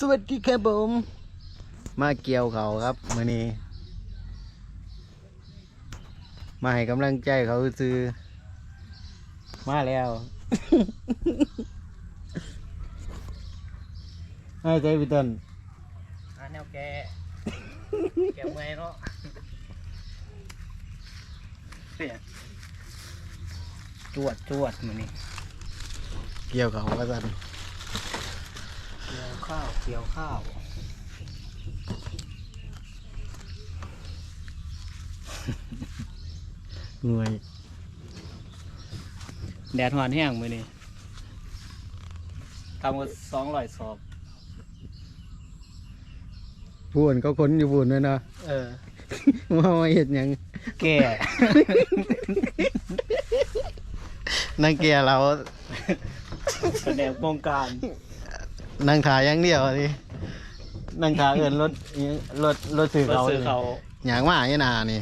สวัสดีครับผม มาเกี่ยวเขาครับมื้อนี้ มาให้กำลังใจเขาซื้อ มาแล้ว ให้ใจพี่ต้นหาแนวแกแกเมื่อยเนาะเนี่ยจวดจวดมือนี่เกี่ยวเขาก็สัน เกี่ยวข้าวเกี่ยวข้าวหน่วยแดดหอนแห้งมือนี่ทำกันสองร้อยสอบ พูนก็ค้นอยู่พูนด้วยเนาะเออว่ามาเห็ดหยังแก่ นั่งเกียร์เราแสดงวงการ นั่งขาอย่างเดียวดินั่งขาเอินรถอิรถรถสื่อรถเขาซื้อเขา อย่างว่าไอ้นานี่